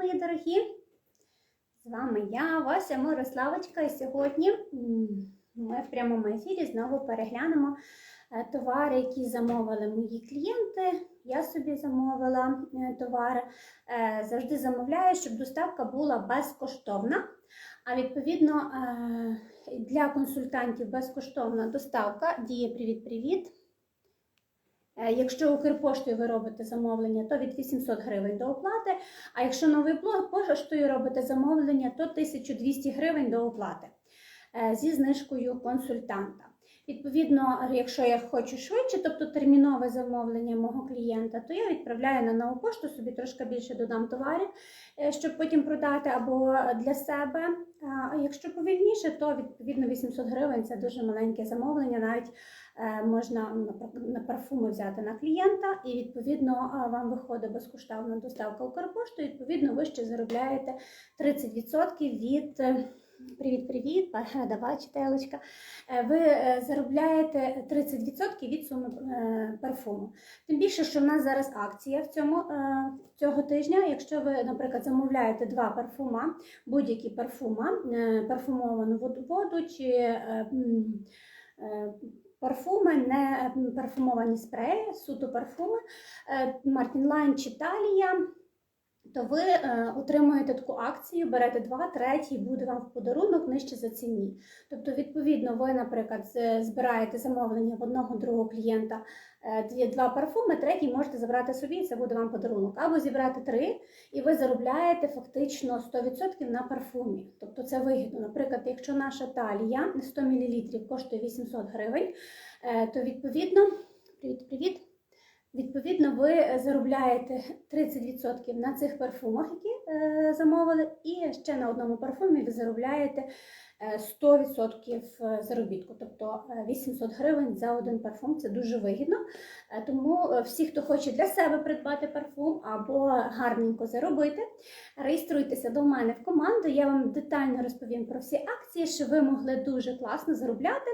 мої дорогі! З вами я, Вася Мирославочка, і сьогодні ми в прямому ефірі знову переглянемо е, товари, які замовили мої клієнти. Я собі замовила е, товари. Е, Завжди замовляю, щоб доставка була безкоштовна. А відповідно для консультантів безкоштовна доставка діє Привіт-Привіт. Е, Якщо Укрпоштою ви робите замовлення, то від 800 гривень до оплати. А якщо новий блог поштою робите замовлення, то 1200 гривень до оплати е, зі знижкою консультанта. Відповідно, якщо я хочу швидше, тобто термінове замовлення мого клієнта, то я відправляю на нову пошту, собі трошки більше додам товарів, е, щоб потім продати або для себе. А якщо повільніше, то відповідно 800 гривень це дуже маленьке замовлення, навіть е, можна на парфуми взяти на клієнта, і відповідно е, вам виходить безкоштовна доставка Укрпоштою, відповідно, ви ще заробляєте 30% від. Привіт-привіт, давай, чителочка. Е, Ви е, заробляєте 30% від суми е, парфуму. Тим більше, що в нас зараз акція в цьому цього тижня. Якщо ви, наприклад, замовляєте два парфума, будь-які парфума, парфумовану воду, чи парфуми, не парфумовані спреї, суто парфуми, Мартін Лайн чи Талія то ви е, отримуєте таку акцію, берете два, третій буде вам в подарунок нижче за ціні. Тобто, відповідно, ви, наприклад, збираєте замовлення в одного другого клієнта е, два парфуми, третій можете забрати собі, і це буде вам подарунок. Або зібрати три, і ви заробляєте фактично 100% на парфумі. Тобто це вигідно. Наприклад, якщо наша талія 100 мл коштує 800 гривень, е, то відповідно, привіт, привіт. Відповідно, ви е, заробляєте 30% на цих парфумах, які е, замовили, і ще на одному парфумі ви заробляєте е, 100% заробітку, тобто е, 800 гривень за один парфум. Це дуже вигідно. Е, Тому е, всі, хто хоче для себе придбати парфум або гарненько заробити, реєструйтеся до мене в команду. Я вам детально розповім про всі акції, щоб ви могли дуже класно заробляти,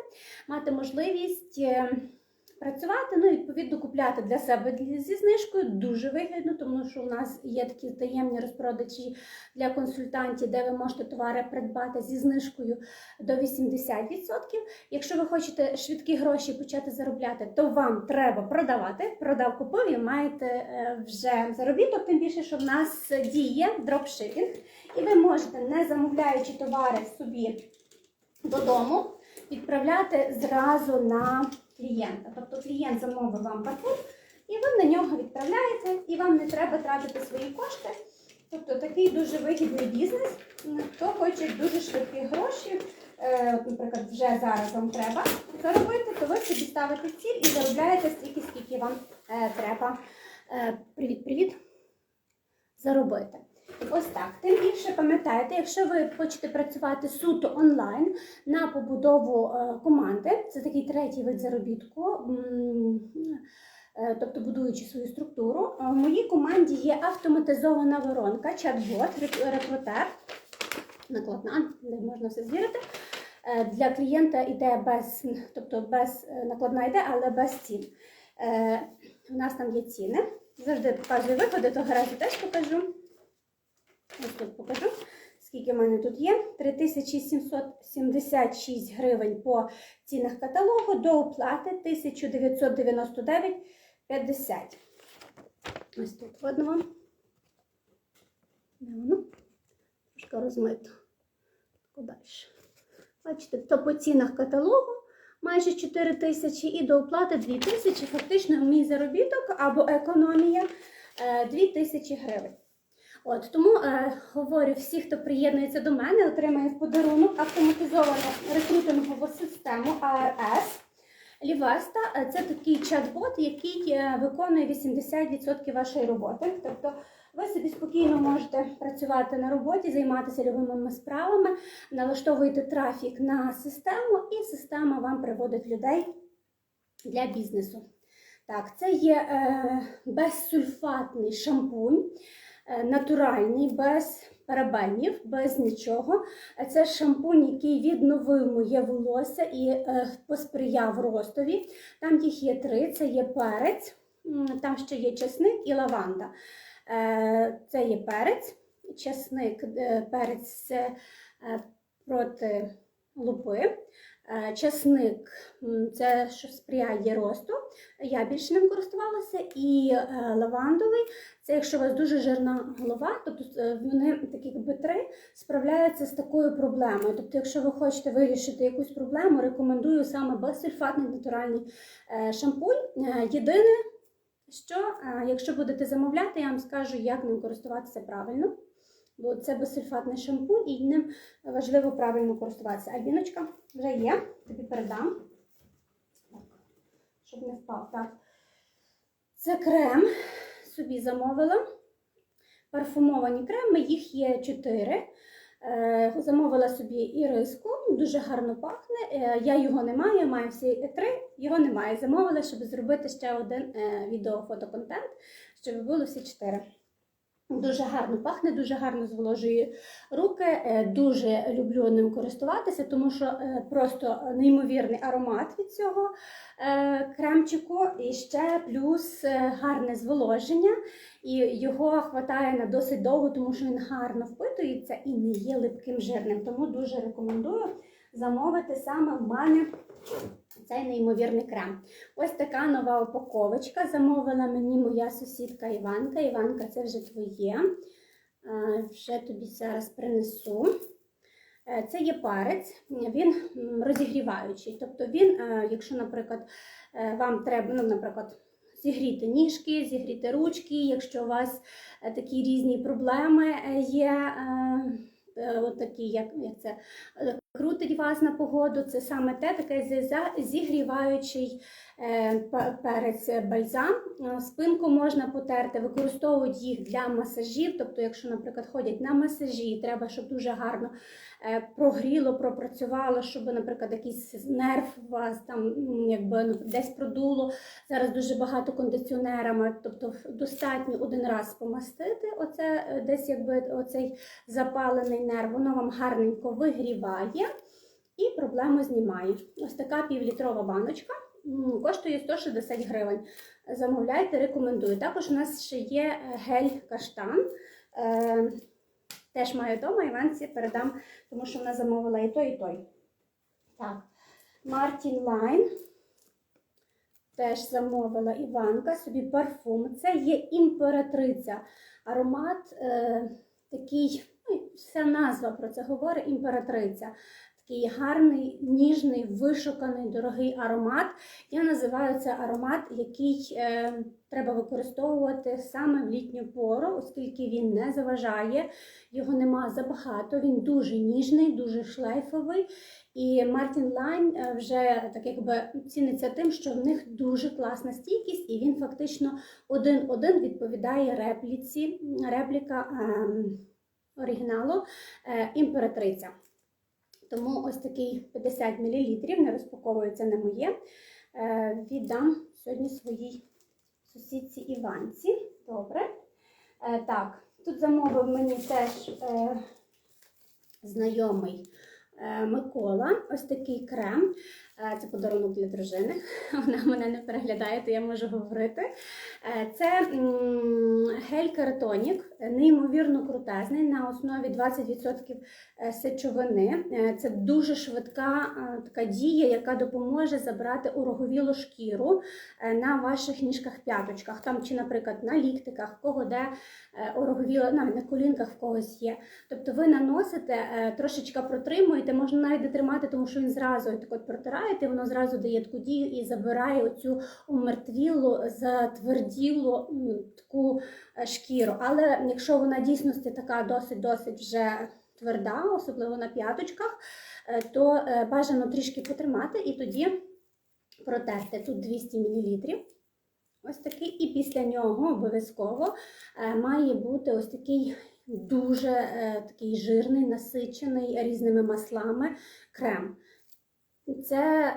мати можливість. Працювати, ну відповідно купляти для себе зі знижкою дуже вигідно, тому що у нас є такі таємні розпродажі для консультантів, де ви можете товари придбати зі знижкою до 80%. Якщо ви хочете швидкі гроші почати заробляти, то вам треба продавати. Продав купив і маєте е, вже заробіток, тим більше, що в нас діє дропшипінг, і ви можете, не замовляючи товари собі додому, відправляти зразу на клієнта. Тобто клієнт замовив вам парфум, і ви на нього відправляєте, і вам не треба тратити свої кошти. Тобто такий дуже вигідний бізнес. Хто хоче дуже швидкі гроші, е, наприклад, вже зараз вам треба заробити, то ви собі ставите ціль і заробляєте стільки, скільки вам е, треба. Е, Привіт-привіт! Заробити. Ось так. Тим більше пам'ятайте, якщо ви хочете працювати суто онлайн на побудову е, команди, це такий третій вид заробітку, е, тобто будуючи свою структуру, е, в моїй команді є автоматизована воронка, чат-бот, рек- рекрутер, накладна, де можна все звірити. Для клієнта йде без, тобто без накладна йде, але без цін. У нас там є ціни. Завжди показую виходи, то гаразд теж покажу. Ось тут покажу, скільки в мене тут є. 3776 гривень по цінах каталогу до оплати 1999,50. Ось тут видно вам. Воно? Трошки розмито. Далі. Бачите, то по цінах каталогу майже 4 тисячі і до оплати 2 тисячі. Фактично мій заробіток або економія 2 тисячі гривень. От тому е, говорю, всі, хто приєднується до мене, отримає в подарунок автоматизовану рекрутингову систему ARS. Лівеста е, це такий чат-бот, який е, виконує 80% вашої роботи. Тобто ви собі спокійно можете працювати на роботі, займатися любимими справами, налаштовуєте трафік на систему, і система вам приводить людей для бізнесу. Так, це є е, безсульфатний шампунь натуральний, без парабенів, без нічого. Е, Це шампунь, який відновив моє волосся і е, посприяв ростові. Там їх є три: це є перець, там ще є чесник і лаванда. Е, Це є перець. часник, е, перець е, проти лупи. Е, Часник це що сприяє росту. Я більше ним користувалася. І е, лавандовий це якщо у вас дуже жирна голова, тобто вони такі якби три справляються з такою проблемою. Тобто, якщо ви хочете вирішити якусь проблему, рекомендую саме безсульфатний натуральний шампунь. Єдине, що якщо будете замовляти, я вам скажу, як ним користуватися правильно. Бо це безсульфатний шампунь, і ним важливо правильно користуватися. Альбіночка вже є, тобі передам. Так, щоб не впав. Так. Це крем собі замовила. Парфумовані креми, їх є чотири. Е, Замовила собі іриску, дуже гарно пахне. Е, Я його не маю, маю всі три, його немає. Замовила, щоб зробити ще один е, відео-фотоконтент, щоб було всі чотири. Дуже гарно пахне, дуже гарно зволожує руки. Е, Дуже люблю ним користуватися, тому що е, просто неймовірний аромат від цього е, кремчику. І ще плюс гарне зволоження. І його хватає на досить довго, тому що він гарно впитується і не є липким жирним. Тому дуже рекомендую замовити саме в мене цей неймовірний крем. Ось така нова упаковочка. Замовила мені моя сусідка Іванка. Іванка, це вже твоє. Е, Вже тобі зараз принесу. Е, Це є парець, він розігріваючий. Тобто він, е, якщо, наприклад, вам треба, ну, наприклад, зігріти ніжки, зігріти ручки, якщо у вас такі різні проблеми є, такі, як, це крутить вас на погоду, це саме те, таке зігріваючий перець е, бальзам. Е, Спинку можна потерти, використовують їх для масажів. Тобто, якщо, наприклад, ходять на масажі, треба, щоб дуже гарно е, прогріло, пропрацювало, щоб, наприклад, якийсь нерв вас там якби ну, десь продуло. Зараз дуже багато кондиціонерами, тобто достатньо один раз помастити. Оце десь якби оцей запалений нерв, воно вам гарненько вигріває і проблему знімає. Ось така півлітрова баночка. Коштує 160 гривень. Замовляйте, рекомендую. Також у нас ще є е, гель каштан. Е, Теж маю вдома, Іванці передам, тому що вона замовила і той, і той. Так, Мартін Лайн. Теж замовила Іванка собі парфум. Це є імператриця. Аромат е, такий, ну, вся назва про це говорить імператриця. Такий гарний, ніжний, вишуканий, дорогий аромат. Я називаю це аромат, який е, треба використовувати саме в літню пору, оскільки він не заважає, його нема забагато, він дуже ніжний, дуже шлейфовий. І Мартін Лайн е, вже так якби ціниться тим, що в них дуже класна стійкість, і він фактично один-один відповідає репліці, репліка ем, оригіналу е, імператриця. Тому ось такий 50 мл, не розпаковується не моє. Е, віддам сьогодні своїй сусідці Іванці. Добре. Е, так, тут замовив мені теж е, знайомий Микола. Ось такий крем. Е, Це подарунок для дружини. Вона мене не переглядає, то я можу говорити. Е, Це гель кератонік, неймовірно крутезний, на основі 20% е, сечовини. Це дуже швидка така дія, яка допоможе забрати уроговілу шкіру на ваших ніжках-п'яточках, там чи, наприклад, на ліктиках, в кого де ороговіла, навіть на колінках в когось є. Тобто ви наносите, трошечки протримуєте, можна навіть не тримати, тому що він зразу так от протираєте, воно зразу дає таку дію і забирає оцю умертвілу, затверділу таку е, шкіру. Але якщо вона дійсності така досить-досить вже тверда, особливо на п'яточках, е, то е, бажано трішки потримати і тоді протерти. Тут 200 мл. Ось такий, і після нього обов'язково має бути ось такий дуже такий жирний, насичений різними маслами крем. Це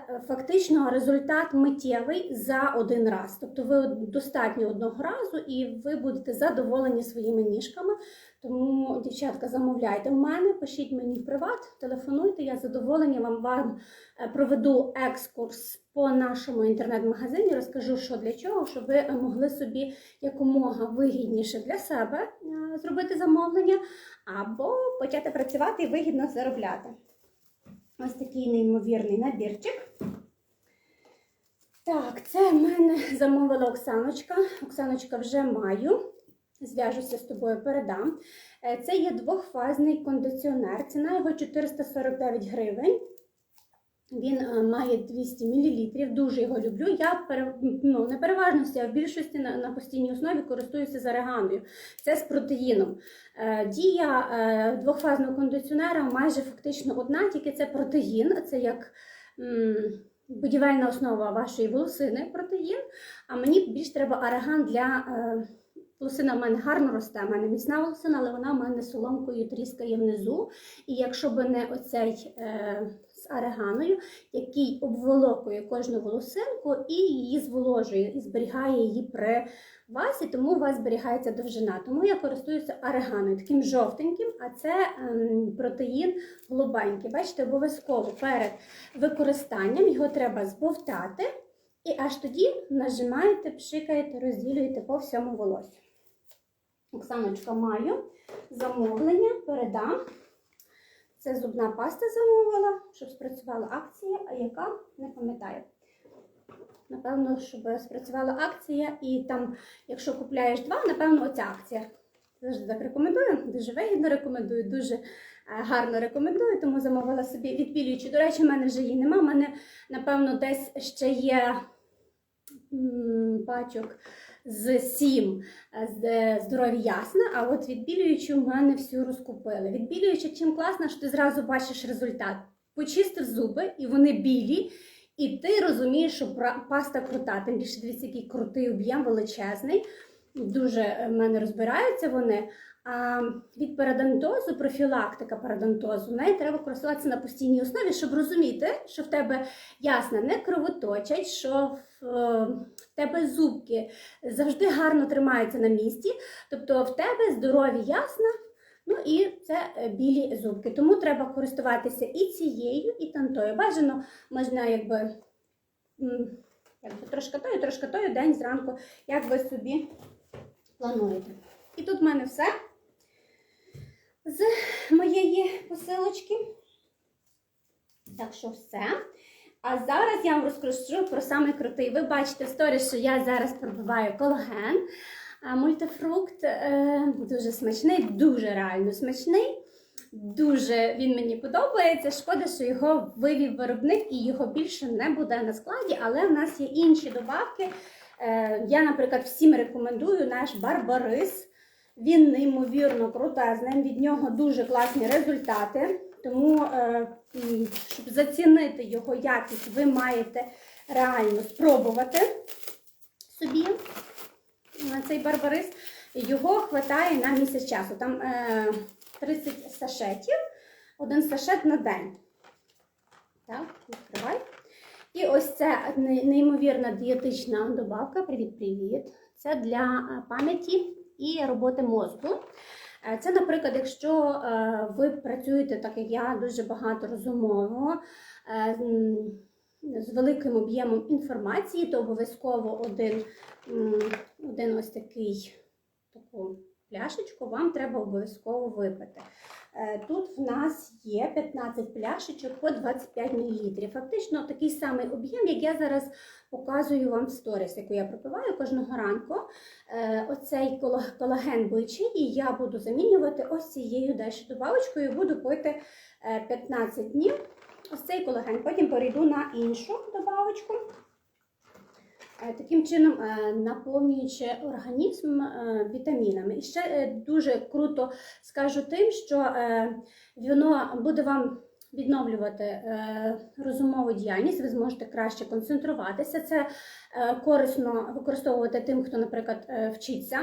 е, фактично результат миттєвий за один раз. Тобто ви достатньо одного разу і ви будете задоволені своїми ніжками. Тому, дівчатка, замовляйте в мене, пишіть мені в приват, телефонуйте, я з задоволенням вам, вам е, проведу екскурс по нашому інтернет-магазині, розкажу, що для чого, щоб ви могли собі якомога вигідніше для себе е, зробити замовлення, або почати працювати і вигідно заробляти. Ось такий неймовірний набірчик. Так, це в мене замовила Оксаночка. Оксаночка вже маю. Зв'яжуся з тобою, передам. Е, Це є двохфазний кондиціонер. Ціна його 449 гривень. Він е, має 200 мл, дуже його люблю. Я ну, не переважності, а в більшості на, на постійній основі користуюся зареганою. Це з протеїном. Е, Дія е, двохфазного кондиціонера майже фактично одна, тільки це протеїн. Це як будівельна основа вашої волосини протеїн. А мені більш треба ареган для. Волосина в мене гарно росте, в мене міцна волосина, але вона в мене соломкою тріскає внизу. І якщо б не оцей з ареганою, який обволокує кожну волосинку і її зволожує, і зберігає її при васі, тому у вас зберігається довжина. Тому я користуюся ареганою, таким жовтеньким, а це ем, протеїн голубенький. Бачите, обов'язково перед використанням його треба збовтати. І аж тоді нажимаєте, пшикаєте, розділюєте по всьому волосю. Оксаночка маю замовлення, передам. Це зубна паста замовила, щоб спрацювала акція, а яка не пам'ятаю. Напевно, щоб спрацювала акція, і там, якщо купляєш два, напевно, оця акція. Завжди так рекомендую, дуже вигідно рекомендую, дуже е, гарно рекомендую, тому замовила собі відбілюючу. До речі, в мене вже її нема. У мене, напевно, десь ще є пачок з сім е, е, здорові ясна, а от відбілюючу в мене всю розкупили. Відбілююча чим класно, що ти зразу бачиш результат. Почистив зуби, і вони білі, і ти розумієш, що паста крута. Тим більше дивіться, який крутий об'єм величезний. Дуже в мене розбираються вони. А від парадонтозу, профілактика парадонтозу, неї треба користуватися на постійній основі, щоб розуміти, що в тебе ясна не кровоточать, що в, е, в тебе зубки завжди гарно тримаються на місці. Тобто в тебе здорові ясна, ну і це е, білі зубки. Тому треба користуватися і цією, і тантою. Бажано можна якби. Якби трошки тою, трошки тою, день зранку, як ви собі плануєте. І тут в мене все з моєї посилочки. Так що все. А зараз я вам розкажу про самий крутий. Ви бачите в сторі, що я зараз пробиваю колаген. Мультифрукт е, дуже смачний, дуже реально смачний. Дуже він мені подобається. Шкода, що його вивів виробник і його більше не буде на складі, але в нас є інші добавки. Е, я, наприклад, всім рекомендую наш барбарис. Він неймовірно крутезний, від нього дуже класні результати. Тому, е, щоб зацінити його якість, ви маєте реально спробувати собі цей барбарис. Його вистачає на місяць часу. Там е, 30 сашетів, один сашет на день. Так, відкривай. І ось це неймовірна дієтична добавка. Привіт-привіт. Це для е, пам'яті і роботи мозку. Е, Це, наприклад, якщо е, ви працюєте, так як я, дуже багато розумово, е, з великим об'ємом інформації, то обов'язково один, один ось такий таку пляшечку вам треба обов'язково випити. Е, Тут в нас є 15 пляшечок по 25 мл. Фактично такий самий об'єм, як я зараз показую вам в сторіс, яку я пропиваю кожного ранку. Е, Оцей колаген бичий, і я буду замінювати ось цією далі добавочкою, буду пити е, 15 днів. Ось цей колаген. Потім перейду на іншу добавочку. Е, Таким чином, е, наповнюючи організм е, вітамінами. І ще дуже круто скажу тим, що воно буде вам відновлювати е, розумову діяльність, ви зможете краще концентруватися. Це е, корисно використовувати тим, хто, наприклад, е, вчиться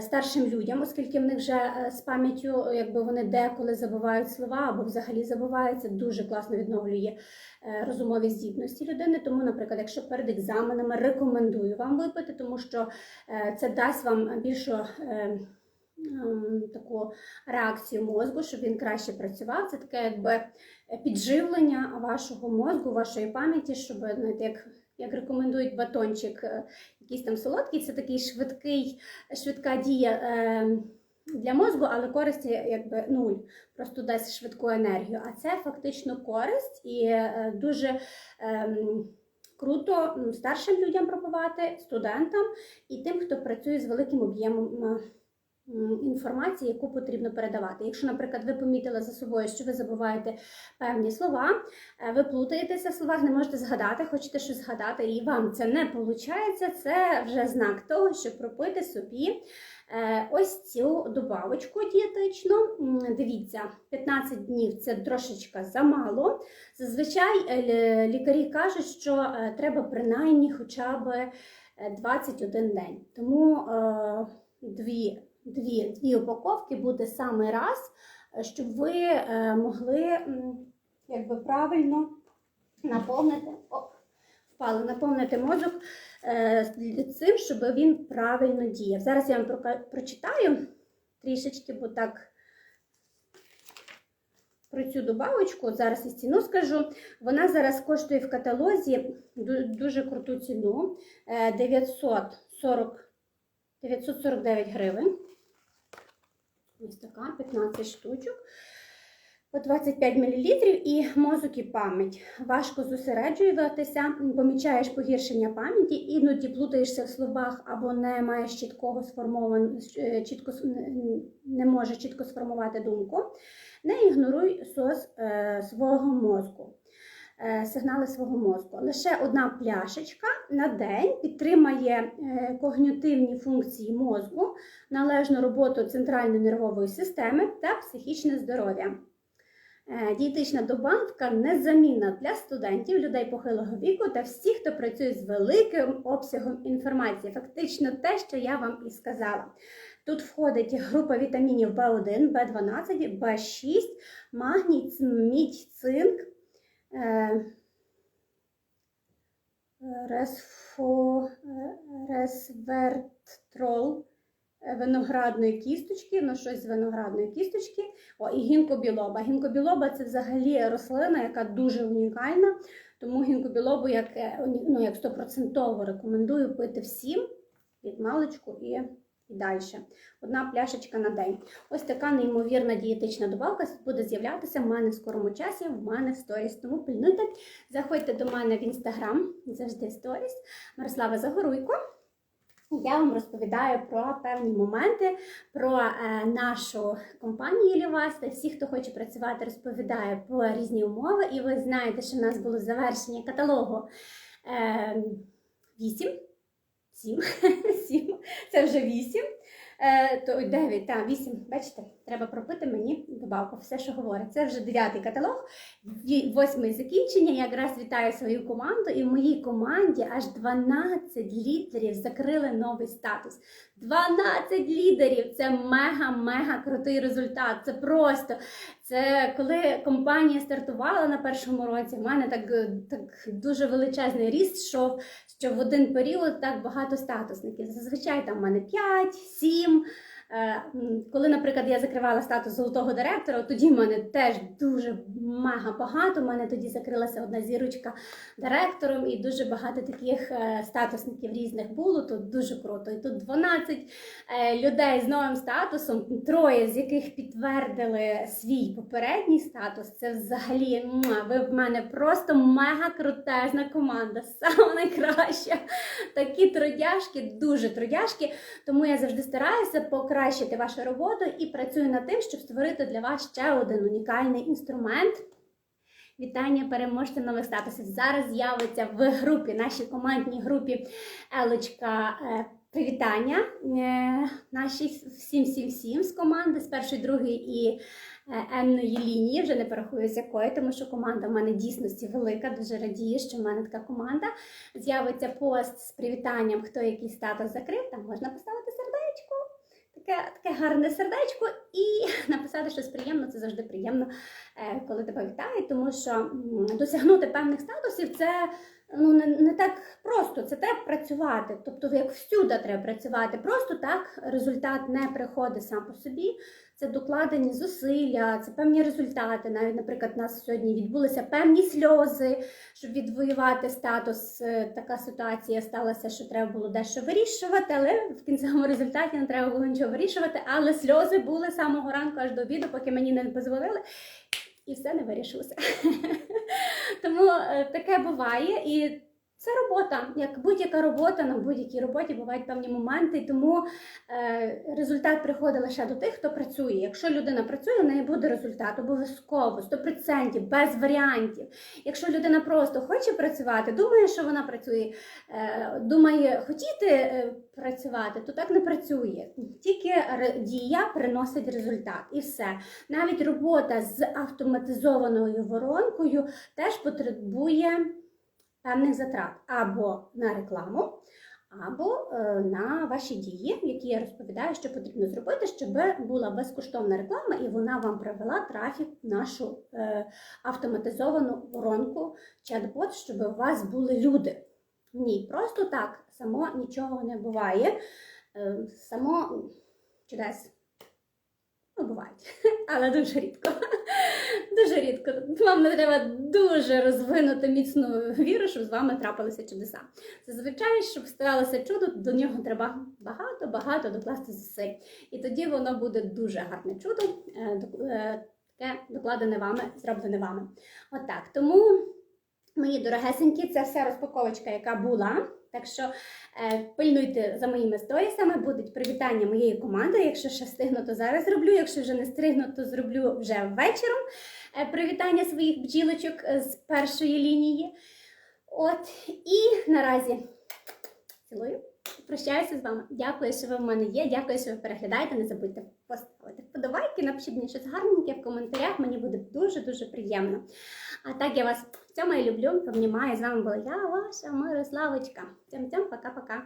старшим людям, оскільки в них вже з пам'яттю, якби вони деколи забувають слова або взагалі забуваються, дуже класно відновлює розумові здібності людини. Тому, наприклад, якщо перед екзаменами рекомендую вам випити, тому що це дасть вам більшу. Е, ем, таку реакцію мозку, щоб він краще працював. Це таке якби підживлення вашого мозку, вашої пам'яті, щоб знаєте, як, як рекомендують батончик, е, якийсь там солодкий, це такий швидкий, швидка дія. Е, для мозку, але користі якби нуль, просто дасть швидку енергію. А це фактично користь і е, дуже ем, круто старшим людям пропивати, студентам і тим, хто працює з великим об'ємом е, інформації, яку потрібно передавати. Якщо, наприклад, ви помітили за собою, що ви забуваєте певні слова, е, ви плутаєтеся в словах, не можете згадати, хочете щось згадати, і вам це не виходить, це вже знак того, щоб пропити собі. Е, Ось цю добавочку дієтичну. Дивіться, 15 днів це трошечки замало. Зазвичай е, лікарі кажуть, що треба принаймні хоча б е, 21 день. Тому дві, дві, дві упаковки буде саме раз, е, щоб ви е, могли якби правильно наповнити. Оп, впали, наповнити мозок е, цим, щоб він правильно діяв. Зараз я вам прочитаю трішечки, бо так про цю добавочку, зараз і ціну скажу. Вона зараз коштує в каталозі дуже круту ціну е, 940, 949 гривень. Ось така, 15 штучок. По 25 мл і мозок і пам'ять. Важко зосереджуватися, помічаєш погіршення пам'яті, іноді плутаєшся в словах або не маєш чіткого сформован... е, чітко не можеш чітко сформувати думку. Не ігноруй сос е, свого мозку. Е, Сигнали свого мозку. Лише одна пляшечка на день підтримає е, когнітивні функції мозку, належну роботу центральної нервової системи та психічне здоров'я. Е, Дієтична добавка незамінна для студентів, людей похилого віку та всіх, хто працює з великим обсягом інформації. Фактично те, що я вам і сказала. Тут входить група вітамінів В1, В12, В6, магній, мідь, цинк, ресфо, е, ресвертрол, е, виноградної кісточки, ну щось з виноградної кісточки, о, і гінкобілоба. Гінкобілоба це взагалі рослина, яка дуже унікальна, тому гінкобілобу як, е, ну, як 100% рекомендую пити всім від маличку і, і далі. Одна пляшечка на день. Ось така неймовірна дієтична добавка буде з'являтися в мене в скорому часі, в мене в сторіс. Тому пильнуйте, заходьте до мене в інстаграм, завжди в сторіс. Мирослава Загоруйко. Я вам розповідаю про певні моменти, про е, нашу компанію Лівас всі, хто хоче працювати, розповідає про різні умови. І ви знаєте, що в нас було завершення каталогу е, 8. 7. 7. Це вже 8. Е, то 9, та 8. Бачите, треба пропити мені добавку, все, що говорить. Це вже дев'ятий каталог, ві- восьмий закінчення. Я якраз вітаю свою команду, і в моїй команді аж 12 лідерів закрили новий статус. 12 лідерів! Це мега-мега крутий результат. Це просто. Це коли компанія стартувала на першому році, в мене так, е, так дуже величезний ріст йшов, що в один період так багато статусників. Зазвичай там в мене 5, 7. Е, м, Коли, наприклад, я закривала статус золотого директора, тоді в мене теж дуже мега багато. У мене тоді закрилася одна зірочка директором, і дуже багато таких е, статусників різних було. Тут дуже круто. І тут 12 е, людей з новим статусом, троє з яких підтвердили свій попередній статус. Це взагалі ви в мене просто мега крутезна команда, саме найкраща. Такі трудяшки, дуже трудяшки. Тому я завжди стараюся покращити вашу роботу і працюю над тим, щоб створити для вас ще один унікальний інструмент. Вітання переможцям нових статусів. Зараз з'явиться в групі, нашій командній групі Елочка. е, Привітання е, нашій всім всім всім з команди з першої, другої і енної лінії. Вже не порахую з якої, тому що команда в мене дійсності велика. Дуже радію, що в мене така команда. З'явиться пост з привітанням, хто який статус закрив. Там можна поставити. Таке, таке гарне сердечко і написати щось приємне, це завжди приємно е, коли тебе вітають, тому що досягнути певних статусів це ну, не, не так просто, це треба працювати. Тобто, як всюди треба працювати. Просто так результат не приходить сам по собі. Це докладені зусилля, це певні результати. Навіть, наприклад, у нас сьогодні відбулися певні сльози, щоб відвоювати статус. Е, Така ситуація сталася, що треба було дещо вирішувати, але в кінцевому результаті не треба було нічого вирішувати. Але сльози були з самого ранку аж до обіду, поки мені не дозволили. І все не вирішилося. Тому е, таке буває, і це робота. Як будь-яка робота, на будь-якій роботі бувають певні моменти, тому е, результат приходить лише до тих, хто працює. Якщо людина працює, в неї буде результат обов'язково, 100%, без варіантів. Якщо людина просто хоче працювати, думає, що вона працює, е, думає хотіти е, працювати, то так не працює. Тільки дія приносить результат, і все. Навіть робота з автоматизованою воронкою теж потребує певних затрат або на рекламу, або е, на ваші дії, які я розповідаю, що потрібно зробити, щоб була безкоштовна реклама і вона вам привела трафік в нашу е, автоматизовану воронку чат-бот, щоб у вас були люди. Ні, просто так само нічого не буває. Е, само чудес. Ну, бувають, але дуже рідко. Дуже рідко. Вам не треба дуже розвинути міцну віру, щоб з вами трапилися чудеса. Зазвичай, щоб сталося чудо, до нього треба багато-багато докласти зусиль. І тоді воно буде дуже гарне чудо, е, е, таке докладене вами, зроблене вами. Отак. Тому, мої дорогесенькі, це вся розпаковочка, яка була. Так що е, пильнуйте за моїми сторісами, будуть привітання моєї команди. Якщо ще встигну, то зараз зроблю. Якщо вже не встигну, то зроблю вже ввечером е, привітання своїх бджілочок е, з першої лінії. От і наразі цілую. Прощаюся з вами. Дякую, що ви в мене є. Дякую, що ви переглядаєте. Не забудьте поставити вподобайки, напишіть мені щось гарненьке в коментарях. Мені буде дуже-дуже приємно. А так я вас в цьому і люблю, Помнімаю. З вами була я, ваша Мирославочка. Цям-цям, пока-пока.